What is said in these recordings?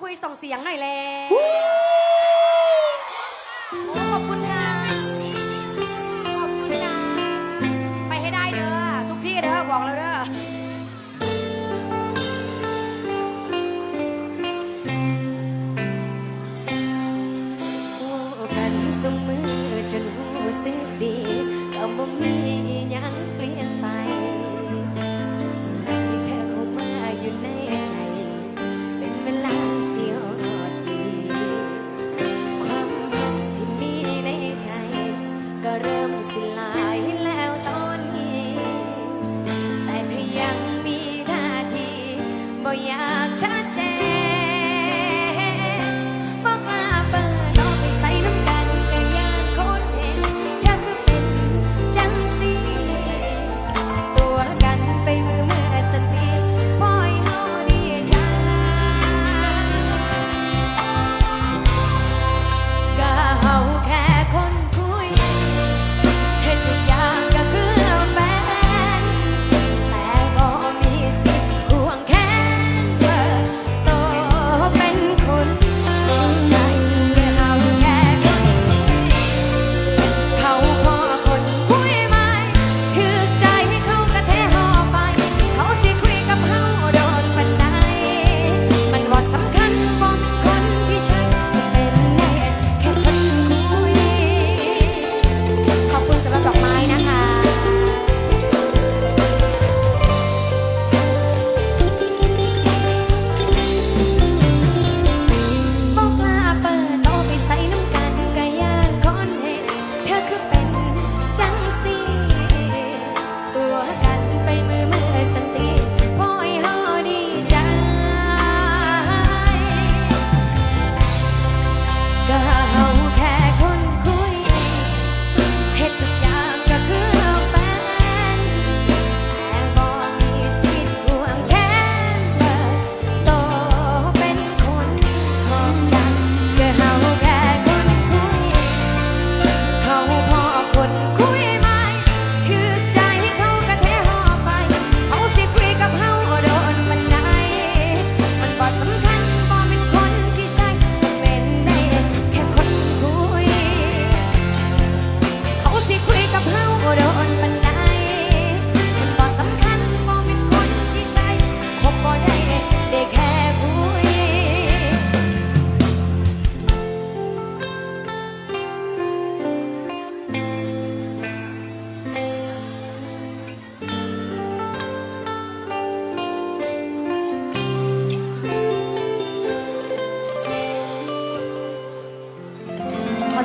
คุยส่งเสียงหน่อยแล้วขอบคุณค่ะขอบคุณนะไปให้ได้เด้อ ทุกที่เด้อ บอกแล้วเด้อ คู่กันเสมอจนหัวเสียดีก็บ่มี time.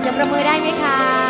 เสียงประมือได้ไหมคะ